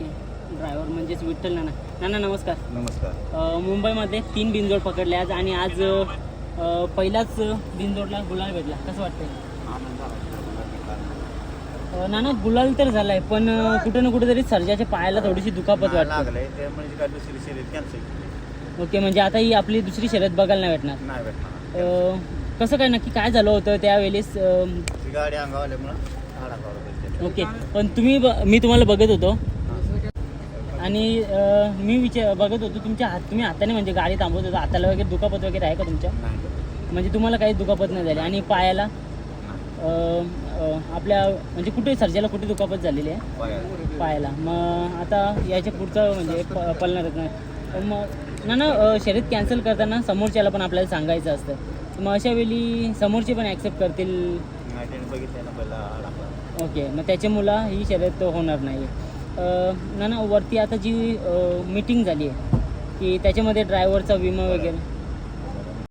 Okay driver म्हणजेच विठ्ठल नाना. नाना नमस्कार. नमस्कार. अ, मुंबईमध्ये तीन बिनजोड पकडले आज आणि आज अ, पहिलाच बिनजोडला गुलाल भेटला. कसं वाटतंय? अ, नाना गुलाल तर झालाय पण अ, कुठे ना कुठेतरी सर्जाच्या पायाला थोडीशी दुखापत वाटते. काय दुसरी कॅन्सल ओके म्हणजे आता ही आपली दुसरी शर्यत बघायला नाही भेटणार. नाही भेटणार. अ, कसं काय नक्की काय झालं होतं त्यावेळेस अ, ती गाडी ओके पण तुम्ही ब- मी तुम्हाला बघत होतो. आणि अ, मी विचार बघत होतो तुमच्या हात तुम्ही हाताने म्हणजे गाडी थांबवत होता हाताला वगैरे दुखापत वगैरे आहे का तुमच्या? म्हणजे तुम्हाला काही दुखापत नाही झाली आणि पायाला अ, अ, आपल्या म्हणजे कुठे सर्जाला कुठे दुखापत झालेली आहे? पायाला. मग आता याच्या पुढचं म्हणजे प पलणारच नाही मग ना ना अ, शर्यत कॅन्सल करताना समोरच्याला पण आपल्याला सांगायचं असतं. मग अशा वेळी समोरचे पण ॲक्सेप्ट करतील. ओके मग त्याच्यामुळं ही शर्यत होणार नाही ना ना वरती आता जी मीटिंग झाली आहे की त्याच्यामध्ये ड्रायव्हरचा विमा वगैरे.